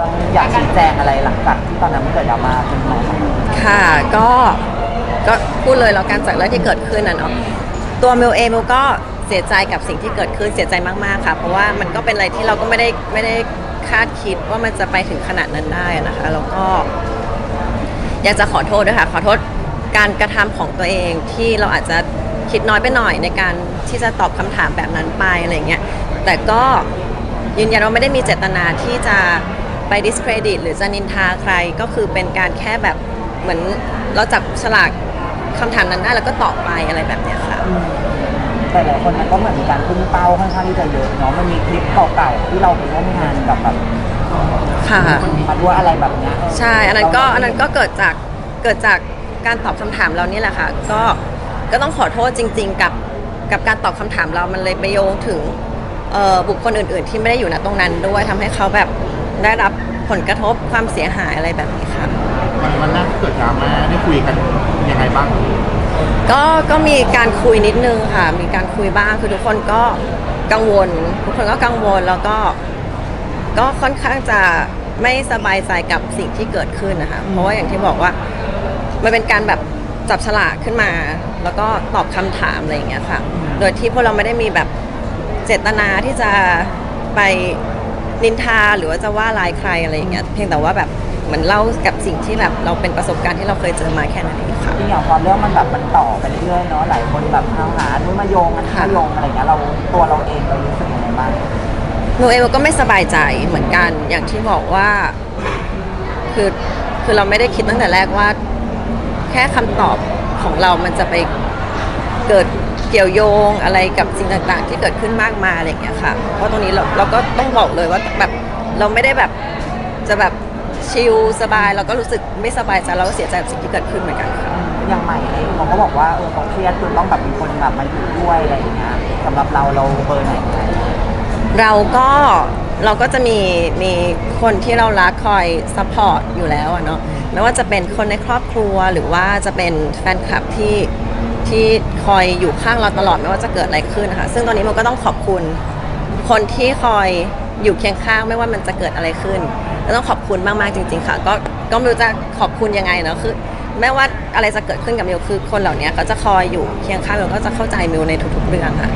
รื่องอยากชี้แจงอะไรหลังจากที่ตอนนั้นมันเกิดดราม่าขึ้นมาค่ะก็ก็พูดเลยแล้วกันจากเรื่องที่เกิดขึ้นนะเนาะตัวมิวเองมิวก็เสียใจกับสิ่งที่เกิดขึ้นเสียใจมากๆค่ะ เพราะว่ามันก็เป็นอะไรที่เราก็ไม่ได้ไม่ได้คาดคิดว่ามันจะไปถึงขนาดนั้นได้นะคะแล้วก็ อยากจะขอโทษด้วยค่ะ ขอโทษการกระทำของตัวเองที่เราอาจจะคิดน้อยไปหน่อยในการที่จะตอบคำถามแบบนั้นไปอะไรเงี้ยแต่ก็ยืนยันว่าไม่ได้มีเจตนาที่จะ ไป discredit หรือจะนินทาใครก็คือเป็นการแค่แบบเหมือนเราจับฉลากคำถามนั้นได้แล้วก็ตอบไปอะไรแบบเนี้ยค่ะ แต่หลายคนมันก็เหมือนมีการพุ่งเป้าค่อนข้างที่จะเยอะเนาะมันมีคลิปเก่าๆที่เราไปร่วมงานกับแบบค่ะ มาด้วยอะไรแบบเนี้ยเใช่ อันนั้นก็อันนั้นก็เกิดจากเกิดจากการตอบคำถามเรานี่แหละค่ะ ก็ก็ต้องขอโทษจริง ๆ กับกับการตอบคำถามเรามันเลยไปโยงถึงเอ่อบุคคลอื่น ๆ ที่ไม่ได้อยู่ณตรงนั้นด้วยทำให้เขาแบบ ได้รับผลกระทบความเสียหายอะไรแบบนี้ค่ะ วันวันแรกที่เกิดดราม่าได้คุยกันยังไงบ้างก็ก็มีการคุยนิดนึงค่ะ มีการคุยบ้างคือทุกคนก็กังวล ทุกคนก็กังวลแล้วก็ ก็ค่อนข้างจะไม่สบายใจกับสิ่งที่เกิดขึ้นนะคะ เพราะว่าอย่างที่บอกว่ามันเป็นการแบบจับฉลากขึ้นมา แล้วก็ตอบคำถามอะไรอย่างเงี้ยค่ะ โดยที่พวกเราไม่ได้มีแบบเจตนาที่จะไป นินทาหรือว่าจะว่าร้ายใครอะไรอย่างเงี้ยเพียงแต่ว่าแบบเหมือนเล่ากับสิ่งที่แบบเราเป็นประสบการณ์ที่เราเคยเจอมาแค่นั้นเองค่ะ ที่อย่างพอเรื่องมันแบบมันต่อไปเรื่อยๆเนาะหลายคนแบบเอาหานู้นมาโยงอันนี้มาโยงอะไรเงี้ยเราตัวเราเองเรารู้สึกยังไงบ้าง หนูเองก็ไม่สบายใจเหมือนกันอย่างที่บอกว่าคือคือเราไม่ได้คิดตั้งแต่แรกว่า แค่คำตอบของเรามันจะไปเกิด เกี่ยวโยงอะไรกับสิ่งต่างๆ ที่เกิดขึ้นมากมายอะไรอย่างเงี้ยค่ะ เพราะตรงนี้เราเราก็ต้องบอกเลยว่าแบบเราไม่ได้แบบจะแบบชิลสบายเราก็รู้สึกไม่สบายใจเราก็เสียใจกับสิ่งที่เกิดขึ้นเหมือนกันค่ะ อย่างใหม่เองเขาก็บอกว่าเออเขาเครียดจนต้องแบบมีคนแบบมาอยู่ด้วยอะไรอย่างเงี้ยสำหรับเราเราเบอร์ไหนไหมเราก็เราก็จะมีมีคนที่เรารักคอยซัพพอร์ตอยู่แล้วอะเนาะไม่ว่าจะเป็นคนในครอบครัวหรือว่าจะเป็นแฟนคลับที่ที่ คอยอยู่ข้างเราตลอดไม่ว่าจะเกิดอะไรขึ้นนะคะซึ่งตอนนี้มันก็ต้องขอบคุณ คนที่คอยอยู่เคียงข้างไม่ว่ามันจะเกิดอะไรขึ้นก็ต้องขอบคุณมากๆจริง ๆ ค่ะ ก็ก็ไม่รู้จะขอบคุณยังไงเนาะคือไม่ว่าอะไรจะเกิดขึ้นกับมิวคือ คนเหล่านี้เขาจะคอยอยู่เคียงข้างมิวก็จะเข้าใจมิวในทุกๆเรื่องค่ะ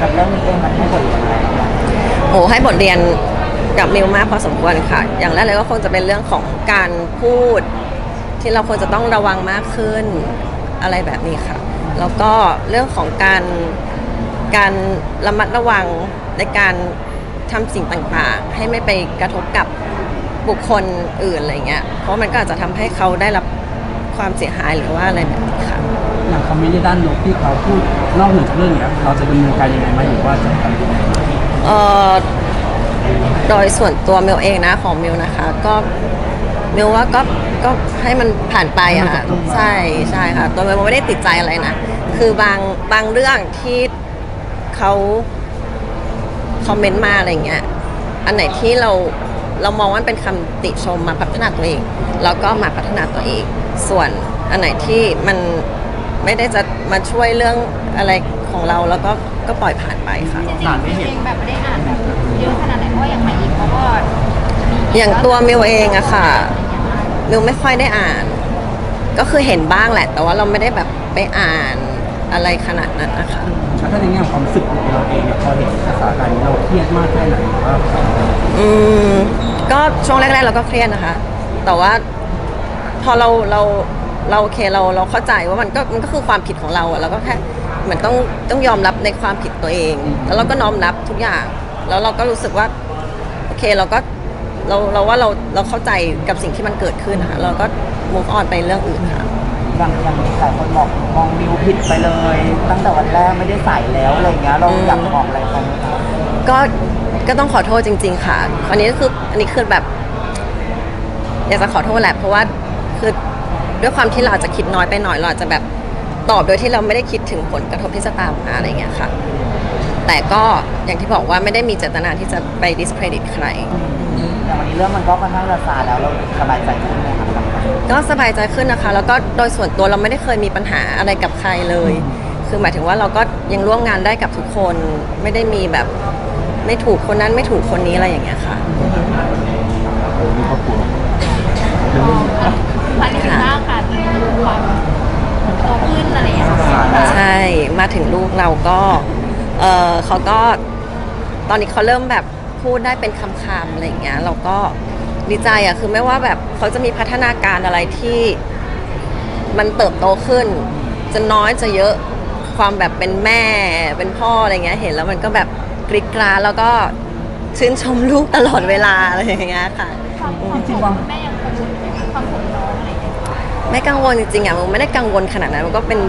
กับเรื่องนี้เองมันให้บทเรียนอะไรบ้างโอ้ให้บทเรียนกับมิวมากพอสมควรค่ะ อย่างแรกเลยก็คงจะเป็นเรื่องของการพูด ที่เราควรจะต้องระวังมากขึ้นอะไรแบบนี้ค่ะ แล้วก็เรื่องของการการระมัดระวังในการทำสิ่งต่างๆ ให้ไม่ไปกระทบกับบุคคลอื่นอะไรเงี้ย เพราะมันก็อาจจะทำให้เขาได้รับความเสียหายหรือว่าอะไรแบบนี้ค่ะ อย่างคอมเมนต์ในด้านลบที่เขาพูดนอกเหนือจากเรื่องเนี้ยเราจะดำเนินการยังไงไหมหรือว่าจะทำยังไงเอ่อโดยส่วนตัวมิวเองนะของมิวนะคะ ก็ มิวว่าก็ก็ให้มันผ่านไปอะค่ะใช่ใช่ค่ะตัวมิวไม่ได้ติดใจอะไรนะคือบางบางเรื่องที่เขาคอมเมนต์มาอะไรเงี้ยอันไหนที่เราเรามองว่ามันเป็นคำติชมมาพัฒนาตัวเองเราก็มาพัฒนาตัวเอง ส่วนอันไหนที่มันไม่ได้จะมาช่วยเรื่องอะไรของเราแล้วก็ก็ปล่อยผ่านไปค่ะหลานไม่เห็นเองแบบไม่ได้อ่านแบบเยอะขนาดไหนเพราะว่าอย่างใหม่อีกเขาก็มีอย่างตัวมิวเองอะค่ะ มิวไม่ค่อยได้อ่าน ก็คือเห็นบ้างแหละ แต่ว่าเราไม่ได้แบบไปอ่านอะไรขนาดนั้นนะคะแล้วถ้าในแง่ของความรู้สึกของเราเองเนี่ยพอเห็นสถานการณ์นี้เราเครียดมากแค่ไหนหรือว่าอืมก็ช่วงแรกๆเราก็เครียดนะคะ แต่ว่าพอเราเราเราโอเคเราเราเข้าใจว่ามันก็มันก็คือความผิดของเราอะเราก็แค่เหมือนต้องต้องยอมรับในความผิดตัวเอง แล้วเราก็น้อมรับทุกอย่าง แล้วเราก็รู้สึกว่า โอเคเราก็ เราเราว่าเราเราเข้าใจกับสิ่งที่มันเกิดขึ้นนะคะเราก็ move on ไปเรื่องอื่นค่ะ อย่างอย่างหลายคนบอกมองมิวผิดไปเลย ตั้งแต่วันแรกไม่ได้ใส่แล้วอะไรเงี้ยเราอืมอยากบอกอะไรเขาไหมคะก็ก็ต้องขอโทษจริง ๆ ค่ะอันนี้ก็คืออันนี้คือแบบ อยากจะขอโทษแหละเพราะว่าคือด้วยความที่เราอาจจะคิดน้อยไปหน่อยเราอาจจะแบบตอบโดยที่เราไม่ได้คิดถึงผลกระทบที่จะตามมาอะไรเงี้ยค่ะ แต่ก็อย่างที่บอกว่าไม่ได้มีเจตนาที่จะไป discredit ใครอย่างวันนี้ เรื่องมันก็ค่อนข้างจะซาแล้วเราสบายใจขึ้นไหมครับก็สบายใจขึ้นนะคะ แล้วก็โดยส่วนตัวเราไม่ได้เคยมีปัญหาอะไรกับใครเลย คือหมายถึงว่าเราก็ยังร่วมงานได้กับทุกคนไม่ได้มีแบบไม่ถูกคนนั้นไม่ถูกคนนี้อะไรอย่างเงี้ยค่ะมีครอบครัวอันนี้ค่ะค่ะโตขึ้นอะไรอย่างเงี้ยใช่มาถึงลูกเราก็เออเขาก็ตอนนี้เขาเริ่มแบบ พูดได้เป็นคำๆอะไรอย่างเงี้ยเราก็ดีใจอะคือไม่ว่าแบบเขาจะมีพัฒนาการอะไรที่มันเติบโตขึ้น จะน้อยจะเยอะความแบบเป็นแม่เป็นพ่ออะไรเงี้ยเห็นแล้วมันก็แบบกริกกราดแล้วก็ชื่นชมลูกตลอดเวลาอะไรอย่างเงี้ยค่ะ ความความสุขแม่ยังคงความสุขน้องอะไรอย่างเงี้ยไม่กังวลจริงๆอะมันไม่ได้กังวลขนาดนั้นมันก็เป็น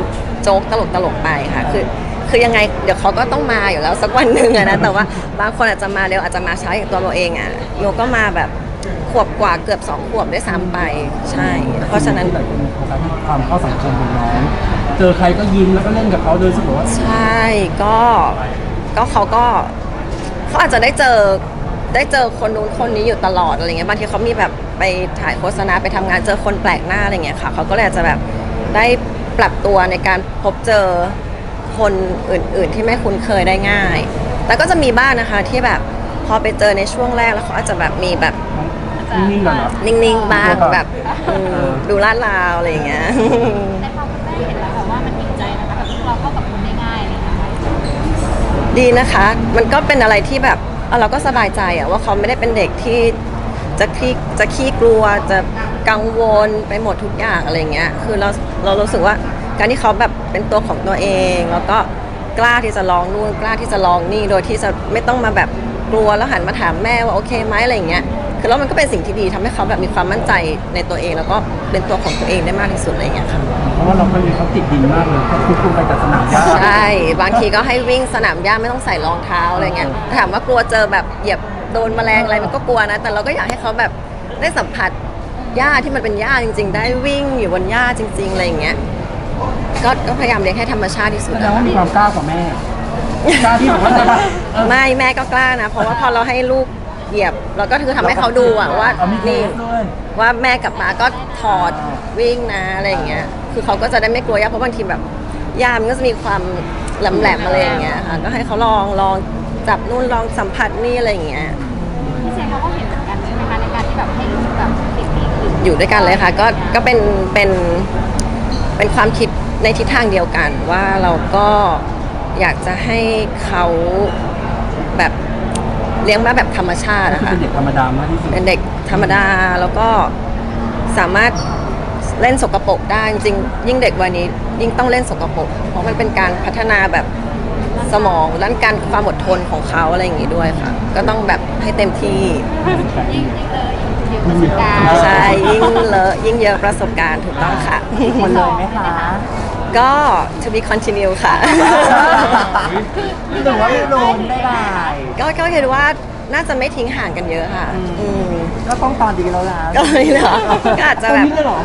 โจ๊กตลกตลกๆไปค่ะ คือ คือยังไงเดี๋ยวเขาก็ต้องมาอยู่แล้วสักวันหนึ่งอะนะแต่ว่าบางคนอาจจะมาเร็วอาจจะมาช้าอย่างตัวเราเองอะโยก็มาแบบขวบกว่าเกือบสองขวบด้วยซ้ำไปใช่ เพราะฉะนั้นหลายคนโฟกัสที่ความเข้าสังคมของน้อง เจอใครก็ยิ้มแล้วก็เล่นกับเขาโดยรู้สึกว่าใช่ก็ก็เขาก็เขาอาจจะได้เจอได้เจอคนนู้นคนนี้อยู่ตลอดอะไรเงี้ยบางทีเขามีแบบไปถ่ายโฆษณาไปทำงานเจอคนแปลกหน้าอะไรเงี้ยค่ะเขาก็เลยอาจจะแบบได้ปรับตัวในการพบเจอ คนอื่น ๆ ที่ไม่คุ้นเคยได้ง่าย แต่ก็จะมีบ้างนะคะที่แบบพอไปเจอในช่วงแรกแล้วเขาอาจจะแบบมีแบบนิ่งๆก่อนเนาะ นิ่งๆบ้างกลัวก่อนแบบอืมดูลาดลาวอะไรอย่างเงี้ย ในความคุณแม่เห็นแล้วแบบว่ามันอิ่มใจนะคะแบบเราเข้ากับคนได้ง่ายอะไรอย่างเงี้ยดีนะคะ มันก็เป็นอะไรที่แบบเอ่อเราก็สบายใจอะว่าเขาไม่ได้เป็นเด็กที่จะขี้จะขี้กลัวจะกังวลไปหมดทุกอย่างอะไรเงี้ย คือเราเรารู้สึกว่า การที่เขาแบบเป็นตัวของตัวเอง แล้วก็กล้าที่จะลองนู่นกล้าที่จะลองนี่โดยที่จะไม่ต้องมาแบบกลัวแล้วหันมาถามแม่ว่าโอเคไหมอะไรเงี้ยคือแล้วมันก็เป็นสิ่งที่ดีทำให้เขาแบบมีความมั่นใจในตัวเองแล้วก็เป็นตัวของตัวเองได้มากที่สุดอะไรเงี้ยค่ะเพราะว่าเราเคยมีเขาติดดินมากเลยเขาคุกคุมไปกับสนามหญ้าใช่บางทีก็ให้วิ่งสนามหญ้าไม่ต้องใส่รองเท้าอะไรเงี้ยถามว่ากลัวเจอแบบเหยียบโดนแมลงอะไรมันก็กลัวนะ แต่เราก็อยากให้เขาแบบได้สัมผัสหญ้าที่มันเป็นหญ้าจริง ๆ ได้วิ่งอยู่บนหญ้าจริงๆอะไรอย่างเงี้ย ก็ก็พยายามเลี้ยงให้ธรรมชาติที่สุดแสดงว่ามีความกล้ากว่าแม่กล้าที่บอกว่าจะเออ ไม่แม่ก็กล้านะ เพราะว่าพอเราให้ลูกเหยียบเราก็คือทำให้เขาดูอะว่าเอามีเทนี่สด้วยว่าแม่กับป้าก็ถอดวิ่งนะอะไรอย่างเงี้ยคือเขาก็จะได้ไม่กลัวยาเพราะบางทีแบบยามันก็จะมีความแหลมๆอะไรอย่างเงี้ยค่ะก็ให้เขาลองลองจับนู่นลองสัมผัสนี่อะไรอย่างเงี้ย พี่เซนเขาก็เห็นเหมือนกันใช่ไหมคะในการที่แบบให้ลูกแบบติดปีกอื่นอยู่ด้วยกันเลยค่ะก็ก็เป็นเป็น เป็นความคิดในทิศทางเดียวกันว่าเราก็อยากจะให้เขาแบบเลี้ยงมาแบบธรรมชาติก็นะคือคะ เป็นเด็กธรรมดามากที่สุดเป็นเด็กธรรมดาแล้วก็สามารถเล่นสกปรกได้จริงๆยิ่งเด็กวัยนี้ยิ่งต้องเล่นสกปรกเพราะมันเป็นการพัฒนาแบบ สมองด้านการความอดทนของเขาอะไรอย่างงี้ด้วยค่ะ ก็ต้องแบบให้เต็มที่ยิ่งยิ่งเลยยิ่งประสบการณ์ใช่ยิ่งเลอะยิ่งเยอะประสบการณ์ถูกต้องค่ะคนเลยไหมคะก็ to be continue ค่ะหรือว่าไม่รู้ไม่ได้ก็ก็คิดว่าน่าจะไม่ทิ้งห่างกันเยอะค่ะอืมก็ต้องตอนดีแล้วนะก็เลยเหรอก็อาจจะแบบตรงนี้เลยเหรอ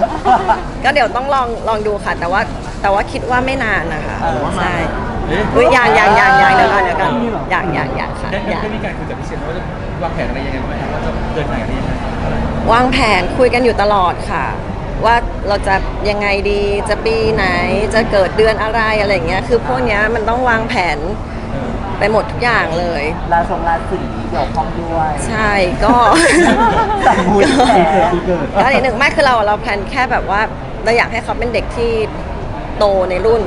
ก็เดี๋ยวต้องลองลองดูค่ะ แต่ว่าแต่ว่าคิดว่าไม่นานนะคะเออใช่ เอ๊ะอุ้ยอย่างอย่างอย่างอย่างเดี๋ยวก่อนเดี๋ยวก่อนมีเหรออย่างอย่างอย่างค่ะได้อย่าง ได้มีการคุยกับพี่เชนว่าจะวางแผนอะไรยังไงบ้างไหมครับว่าจะเดินทางอะไรยังไงวางแผนคุยกันอยู่ตลอดค่ะ ว่าเราจะยังไงดีจะปีไหนจะเกิดเดือนอะไรอะไรอย่างเงี้ยคือพวกเนี้ยมันต้องวางแผนไปหมดทุกอย่างเลย ราชงราศีเกี่ยวข้องด้วยใช่ก็แต่บุญแผลปีเกิดก็อีกหนึ่งไม่คือเราเราแพลนแค่แบบว่าเราอยากให้เขาเป็นเด็กที่โตในรุ่น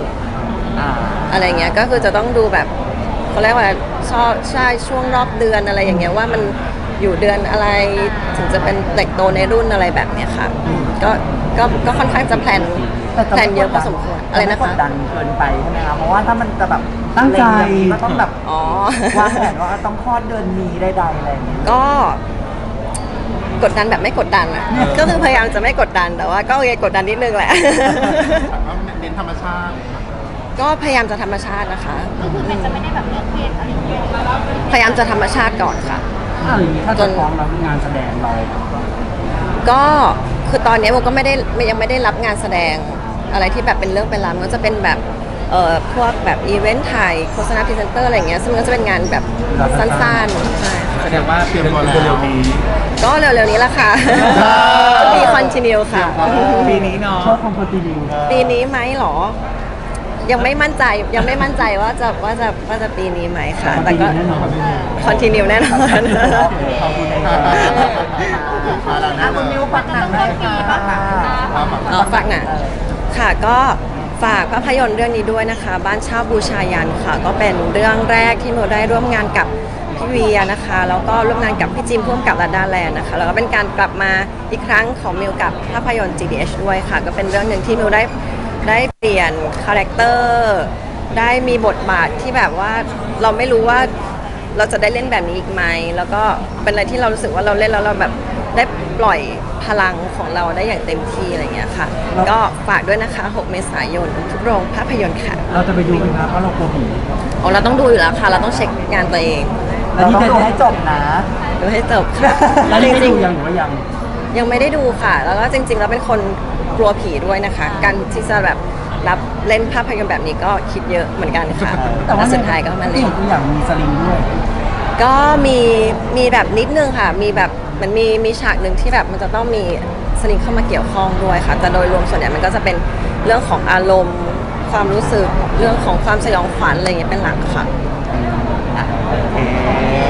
อ่า อะไรเงี้ยก็คือจะต้องดูแบบเขาเรียกว่าชอบใช่ช่วงรอบเดือนอะไรอย่างเงี้ยว่ามันอยู่เดือนอะไรถึงจะเป็นเด็กโตในรุ่นอะไรแบบเนี้ยค่ะอืมก็ก็ก็ค่อนข้างจะแพลนแต่จะแพลนเยอะพอสมควรอะไรนะม่กคะดดันเกินไปใช่ไหมคะเพราะว่าถ้ามันจะแบบตั้งใจ เล็อย่างนี้ก็ต้องแบบอ๋อ วางแผนว่าต้องคลอดเดือนนี้ได้ใดๆอะไรอย่างเงี้ยก็กดดันแบบไม่กดดันอะ ก็คือพยายามจะไม่กดดันแต่ว่าก็โอเคกดดันนิดนึงแหละถามว่าเน้นธรรมชาติ ก็พยายามจะธรรมชาตินะคะ ก็คือมันจะไม่ได้แบบเรื่องเครียดอะไรอย่างเงี้ยพยายามจะธรรมชาติก่อนค่ะถ้าอย่างนี้ถ้าจะฟ้องเรางานแสดงเราก็คือตอนนี้โมก็ไม่ได้ยังไม่ได้รับงานแสดงอะไรที่แบบเป็นเรื่องเป็นราวมันก็จะเป็นแบบเอ่อพวกแบบอีเวนต์ถ่ายโฆษณาพรีเซนเตอร์อะไรอย่างเงี้ยซึ่งมันก็จะเป็นงานแบบสั้นๆใช่ค่ะแสดงว่าเตรียมตัวแล้วเร็วๆนี้ก็เร็วๆนี้ละค่ะมีคอนติเนียค่ะ ปีนี้เนาะชอบคอมเพลตินิวปีนี้ไหมหรอ ยังไม่มั่นใจยังไม่มั่นใจว่าจะว่าจะว่าจะปีนี้ไหมค่ะ แต่ก็แน่นอนคอนติเนียแน่นอนขอบคุณค่ะอะคุณมิวฝากหนังหน่อยค่ะอ๋อฝากหนังค่ะก็ฝากภาพยนตร์เรื่องนี้ด้วยนะคะ บ้านเช่าบูชายันค่ะ ก็เป็นเรื่องแรกที่โมได้ร่วมงานกับพี่เวียนะคะ แล้วก็ร่วมงานกับพี่จิมพ่วงกับลาดาแลนด์นะคะ แล้วก็เป็นการกลับมาอีกครั้งของมิวกับภาพยนตร์ GDH ด้วยค่ะ ก็เป็นเรื่องหนึ่งที่มิวได้ ได้เปลี่ยนคาแรคเตอร์ได้มีบทบาทที่แบบว่าเราไม่รู้ว่าเราจะได้เล่นแบบนี้อีกไหมแล้วก็เป็นอะไรที่เรารู้สึกว่าเราเล่นแล้วเราแบบได้ปล่อยพลังของเราได้อย่างเต็มที่อะไรอย่างเงี้ยค่ะ ก็ฝากด้วยนะคะ 6 เมษายนทุกโรงภาพยนตร์ค่ะ เราจะไปดูไหมครับเพราะเรากลัวผีโอ้เราต้องดูอยู่แล้วค่ะ เราต้องเช็คงานตัวเอง เราต้องดูให้จบนะ ดูให้จบค่ะ แล้วจนี่ไม่ริดูงยังหรือว่ายังๆ ยังไม่ได้ดูค่ะ แล้วก็จริงๆ แล้วเป็นคนกลัวผีด้วยนะคะ การที่จะแบบรับเล่นภาพยนตร์แบบนี้ก็คิดเยอะเหมือนกันค่ะแต่ว่าแล้วสุดท้ายก็มาที่เล่นเห็นตัวอย่างมีสลิงด้วย ก็มีมีแบบนิดนึงค่ะ มีแบบมันมีมีฉากหนึ่งที่แบบมันจะต้องมีสลิงเข้ามาเกี่ยวข้องด้วยค่ะ แต่โดยรวมส่วนใหญ่มันก็จะเป็นเรื่องของอารมณ์ ความรู้สึกเรื่องของความสยองขวัญอะไรอย่างเงี้ยเป็นหลักค่ะ โอเค